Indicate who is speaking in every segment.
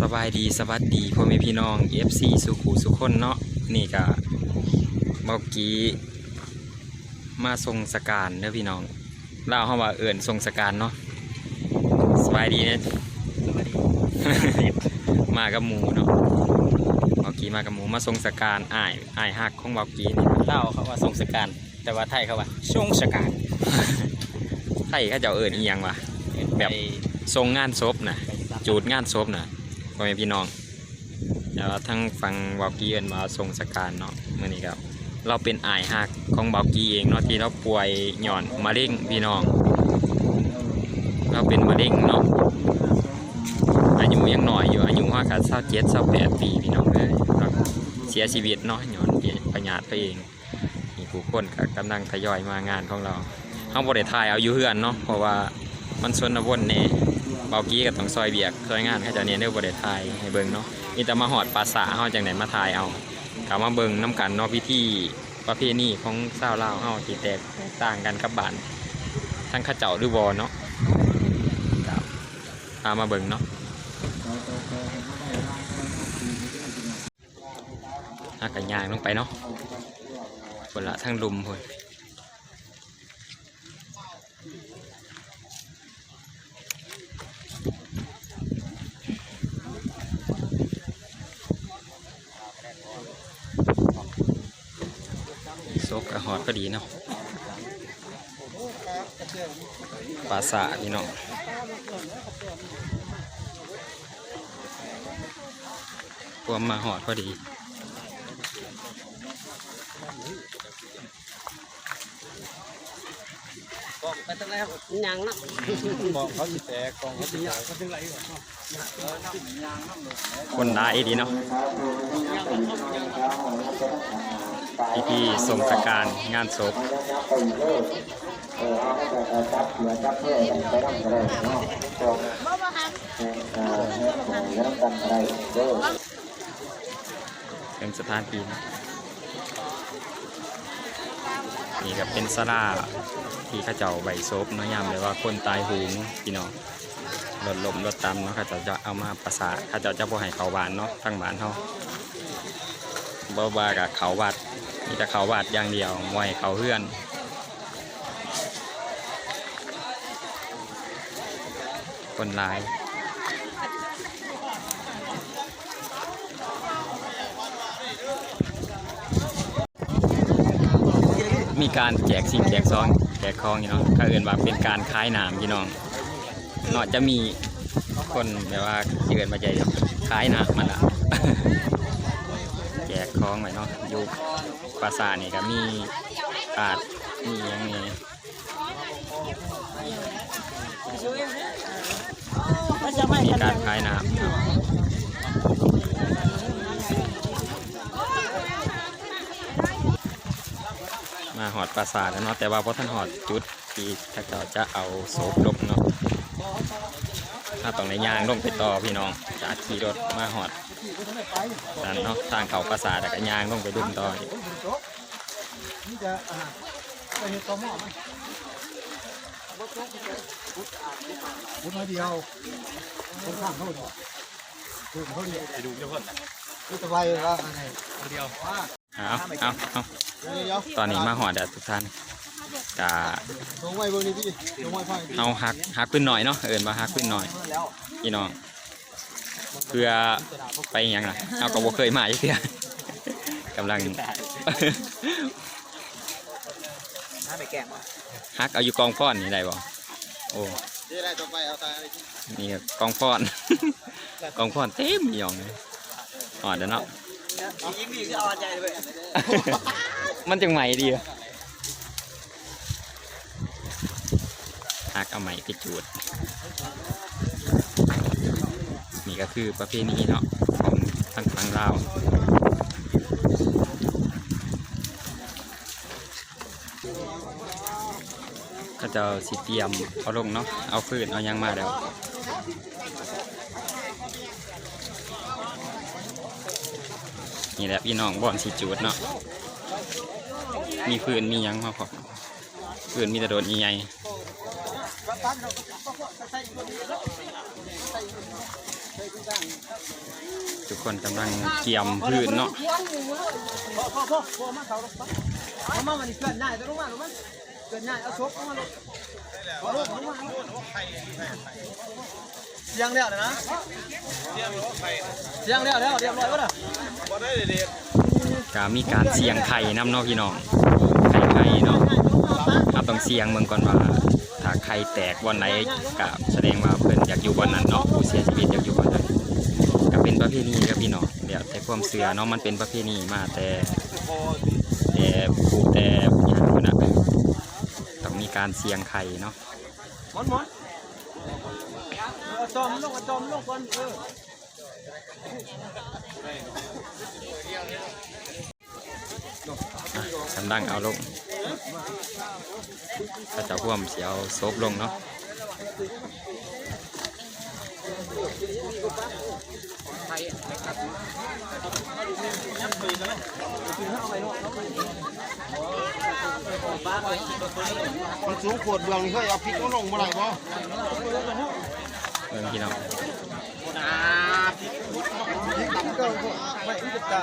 Speaker 1: สบายดีสวัสดีพ่อแม่พี่น้อง FC สุขูสุขคนเนาะนี่ก็เมื่อกี้มาทรงสการเด้อพี่น้องเล่าเฮาว่าเอิ่นทรงสการเนาะสบายดีเนี่ย
Speaker 2: สวัสดี
Speaker 1: มากับหมูเนาะเมื่อกี้มากับหมูมาทรงสการอ้ายอ้ายฮักของเมื่อกี้นี่เล่าเขาว่าทรงสการแต่ว่าไทยเขาว่า
Speaker 2: ช่วงสกัด
Speaker 1: ไทยเขาเจะเอิ่นอีหยังวะแบบทรงงานศพนะจูดงานศพนะ พ่อแม่พี่น้องแต่ว่าทั้งฟังเบากี้เอินมาทรงสการเนาะเมื่อนี้ครับเราเป็นอายหักของเบากี้เองเนาะที่เราป่วยหย่อนมะเร็งพี่น้อง เราเป็นมะเร็งเนาะอายุยังหน่อยอยู่อายุห้ากับเศร้าเจ็ดเศร้าแปดปีพี่น้องเลยเราเสียชีวิตเนาะหย่อนพญาติไปเองมีผู้คนก็กำลังทยอยมางานของเราเขาบริทายเอาอยู่เฮือนเนาะเพราะว่ามันชนวนแน่ เบากี้กับต้องซอยเบียกซอยงานเขาจะเนี่ยเด้อบริทายให้เบิ่งเนาะนี่แต่มาหอดปราสาเฮาจังไหนมาทายเอากลับมาเบิ่งน้กันนาะพิธีประเพณีของชาวลาเฮาที่แตกต่างกันกับบ้านทั้งข้าเจ้าหรือวอเนาะครับพามาเบิ่งเนาะอากาศยางลงไปเนาะคนละทั้งลุมคน กกระหอดก็ดีเนาะปลาสาพี่น้องพวมมาหอดพอดี
Speaker 2: บอกไปตั้งแล้วยังนะ
Speaker 3: บอกเขาสิแตกกองเขาสิแตกเขาเป็นไรก่อน
Speaker 1: คนร้ดีเนาะ พี่พี่ทรงสการงานศพเป็นสถานที่นะนี่ก็เป็นสลาที่ข้าเจ้าใบโซบเนาะยามเลยว่าคนตายหูงพี่น้องรถลมรถตำเนาะเขาเจะจะเอามาประสาทเขาเจะจะบ่ให้เขาบานเนาะทั้งบ้านเขาบ่ว่ากับเขาวัด มีแต่เขาวัดอย่างเดียวมวยเขาเฮือนคนร้ายมีการแจกสิ่งแจกซองแจกของอยู่เนาะก็เอื่นว่าเป็นการคล้ายหนามพี่น้องเนาะจะมีคนแบบว่าเกินมาใจคล้ายหนะมันละแจกข องไว้เนาะอยู่ปราสาทนี่ก็มีอาดมีหยังนี่มีการคล้ายน้ำมาหอดปราสาทแล้วเนาะแต่ว่าพอท่านหอดจุดที่ถ้าเจ้าจะเอาโศพลบเนาะถ้าต้องในยางลงไปต่อพี่น้องจากขี่รถมาหอด นั่นเนาะทางเขาปราสาทแต่ก็ยางลงไปดุมต่ออีก
Speaker 3: นี่จะอ่าไปเห็ดต่อหม้อไหมพุทธเดียวคนข้างเขาเดียวคือเขาเดียวไปดูเดี๋ยวก่อนคือจะไปว่าไงเดียวว่า
Speaker 1: เอาเอาเอา
Speaker 3: เดียว
Speaker 1: ตอนนี้มาหอดแล้วทุกท่านกะ
Speaker 3: ลงไว้เบอร์นี้พี่ลงไว้พ่อพี่
Speaker 1: เอาฮักฮักขึ้นหน่อยเนาะเอินมาฮักขึ้นหน่อยพี่น้อง เพื่อไปหยังล่ะเอาก็บ่เคยมาอีกเทื่อกำลัง
Speaker 2: ถ้าไปแกงมา
Speaker 1: ฮักเอาอยู่กองฟ้อนนี่ได้บ่โอ้
Speaker 3: ที่ไรต่อไปเอาตา
Speaker 1: นี่ก็กองฟ้อน กองฟ้อนเต็มพี่น้องเลยหอดแล้วเนาะ
Speaker 2: ยิงนี่ก็อ่อนใจเลย
Speaker 1: มันจังใหม่ดีอะหักเอาใหม่ไปจูดนี่ ก็คือประเพณีเนาะของทางฝั่งลาวก็จะสิเตรียมเอาลงเนาะเอาฟืนเอายังมาแล้วนี่แหละพี่น้องบ่อนสิจูดเนาะมีฟืนมียังมาพอฟืนมีแต่โดนใหญ่
Speaker 3: ตั้งเราก็ใส่ใส่ใส่ใส่
Speaker 1: ทุกคนกำลังเกี่ยมพื้นเนาะ
Speaker 2: พ่อพ่อพ่อพ่อมาเขาเอามามันเกินได้ต้องมาลงมาเกินได้เอาชกเอามาลงเอาลงเอามาเสียงแล้วนะเสียงแล้วแล้วเรียบร้อยป่ะ
Speaker 1: ก็มีการเสียงไข่น้ำเนาะพี่น้องไข่ไข่เนาะเราต้องเสียงเมืองก่อนว่าถ้าไข่แตกวันไหนก็แสดงว่าเพิ่นอยากอยู่วันนั้นเนาะผู้เสียชีวิตอยากอยู่วันนั้น ประเพณีครับพี่น้องเดี๋ยวแต่ความเชื่อเนาะมันเป็นประเพณีมาแต่แต่ผู้แต่อย่างนั้นนะต้องมีการเสียงไข่เนาะ
Speaker 2: มอนมอนจอมลงจอมลงก่อนเออ
Speaker 1: กำลังเอาลงก็จะพ่วมเสียวซบลงเนาะ
Speaker 3: มันสูงขวดเบืองนี่เขาเอาพริกมาลงมาไหนบ่
Speaker 1: เบิ่งพี่น้อง
Speaker 2: ไม่รู้จะตา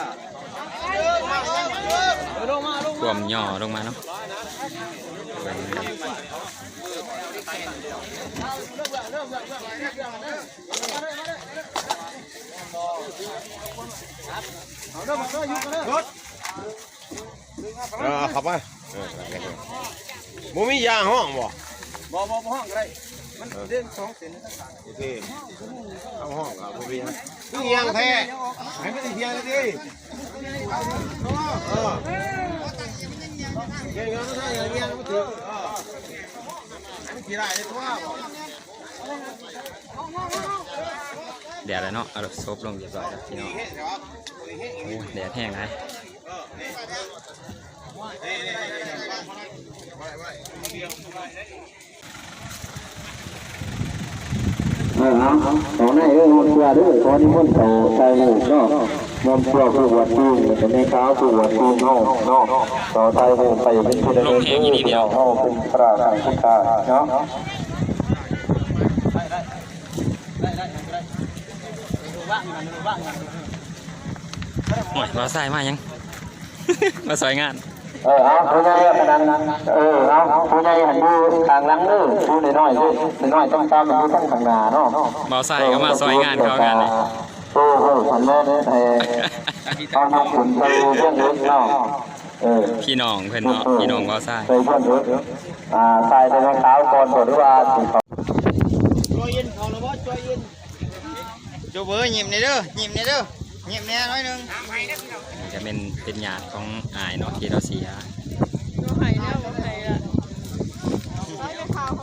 Speaker 2: เออลงมาลง
Speaker 1: พ่วมย่อลงมาเนาะเบิ่ง
Speaker 2: เอาเด้อมาเด้ออยู่กันเด้อ
Speaker 3: เออขับมาบ่มียาห้องบ่
Speaker 2: บ่บ่ห้องได้มันเด่นสองเส้น
Speaker 3: โอเคเอาห้องอะบ่มีนะนี่ยางแท้ให้มันเทียงเลยดิเออเก่งแล้วนะอย่างเงี้ยมันถือเออให้มันขี่ได้เลยตัวบ่
Speaker 1: แดดแล้วเนาะเอาซบลงเรียบร้อยแล้วพี่น้องโอ้แดดแห้งนะ
Speaker 4: เอาเอาขอให้เรื่อมันเชื่อด้วยขอนิมนต์เขาใจหมูเนาะมอมเชื่อผู้วัดจริงแต่ในข้าวผู้วัดจริงเนาะเนาะต่อใจหมู่ไปเป็นผู้ใดเนาะเฮาเป็นพระราชาเนาะ
Speaker 1: โอ้ยมาใส่มายัง มาสวยงาน
Speaker 4: เออเอาผู้ใหญ่ขนาดนั้นเออเอาผู้ใหญ่หันดูทางหลังด้อผู้น้อยๆด้วยน้อยๆต้องตามมาดูทางข้างหน้าเนาะ
Speaker 1: เบาใส่ก็มาซอยงานเขางานเลย
Speaker 4: โอ้โหฉันแม่เนี่ยเออตอนนั้นคุณไปเรื่องนี้เนาะเออ
Speaker 1: พี่น้องเพื่อนเนาะพี่น้องเบาใส่
Speaker 4: ไปเพื่อนเถอะอ่าใส่ในรองเท้าก่อนก่อนหรือว่าสีขา
Speaker 2: จอยเย็นเขาแล้วบ่จอยเย็น
Speaker 5: จูเบอร์หยิบในเด้อหยิบในเด้อหยิบแน่น้อยหนึง
Speaker 1: จะเป็นเป็นญาติของอายเนาะที่เราเสีย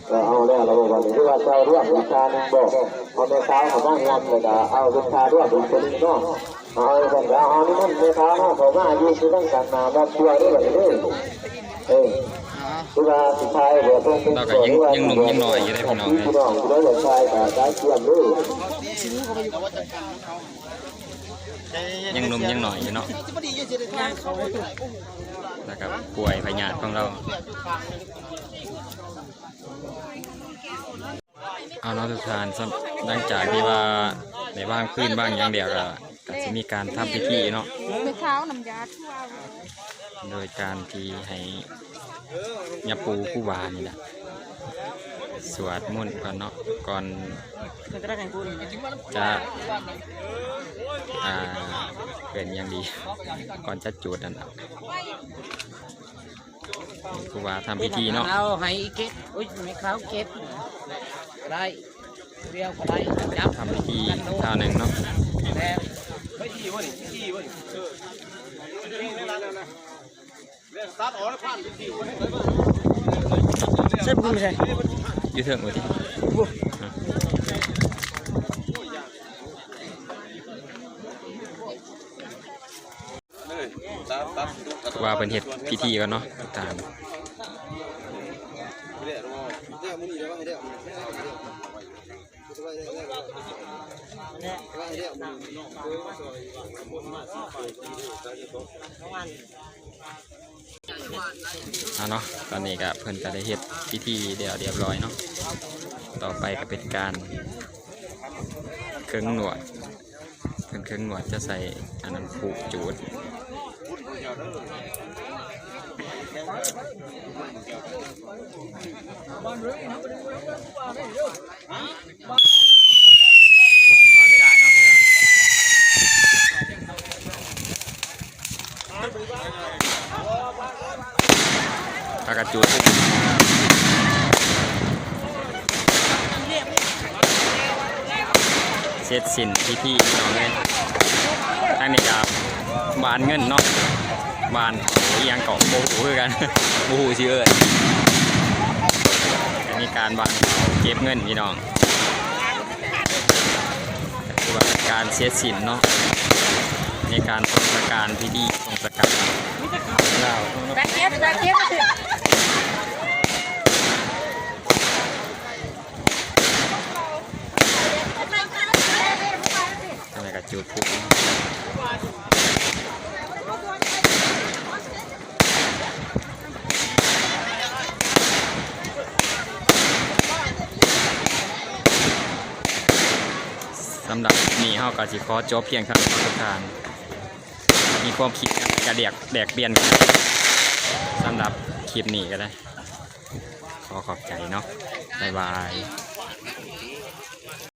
Speaker 4: แต่เอาแล้วเราบอกว่าที่ว่าใส่ร่วมวิชาหนึ่งบอกพอในเท้าเขาบ้างงานเลยก็เอาวิชาร่วมเป็นคนเนาะเอาแต่เอาเอานี่มันในเท้าเนาะเขามาอยู่ที่ตั้งกันมาแบบตัวด้วยแบบนี้เออที่ว่าสุดท้ายเดี๋ยวต้องเป็น
Speaker 1: เราก็ยังยังหนุ่มยังหน่อยอยู่ได้พี่น้องเลย
Speaker 4: พี่น้องที่ได้แบบชายแต่ได้เทียมด้วย
Speaker 1: ยังหนุ่มยังหน่อยอยู่เนาะแล้วก็ป่วยพยาธิของเราเอาเนาะทุกท่านสำหลังจากที่ว่าในบ้างขึ้นบ้างอย่างเดียวก็ก็จะมีการทำพิธีเนาะ
Speaker 6: ไปเท้าน้ำยาทั่ว
Speaker 1: โดยการที่ให้ยาปูผู้วานี่แหละ สวดมนต์ก่อนเนาะก่อนจะอ่าเป็นอย่างดี ก่อนจะจุดนั่นแหละผู้วาทำพิธีเนาะ
Speaker 2: เอาให้เก็บอุ้ยไม่เขาเก็บก็ได้เรียวก็ได้จับ
Speaker 1: ทำพิธีท่าหนึ่งเนาะ
Speaker 2: แล้ว
Speaker 1: ใช่ปุ่มใช่ยืดเถิงเลยว่าเป็นเหตุพิธีกันเนาะตาม อะเนาะตอนนี้ก็เพิ่นก็ได้เฮ็ดพิธีเดียวเรียบร้อยเนาะต่อไปก็เป็นการเครื่องหนวดเครื่องเครื่องหนวดจะใส่อันนั้นผูกจูดปล่อยไม่ได้เนาะเพื่อนปา กกาจูดเสร็จสิ้นพิธีพี่น้องเลยทางนี้กับบานเงินเนาะบานโอ้ยยังเกาะโมหูคือกันโมหูชื่อเอิญอันนี้การบานเก็บเงินพี่น้องคือว่าการเสร็จสิ้นเนาะในการทำการพิธีทรงสการเรา
Speaker 6: แบกเก็ตแบกเก็ต
Speaker 1: ทำไมกับ จูดพุกสำหรับนี่เฮาก็สิขอจบเพียงเท่านี้ทุกท่านมีความคิดกระเดียกแดกเปลี่ยนกันสำหรับคลิปนี้ก็ได้ ขอขอบใจเนาะบ๊ายบาย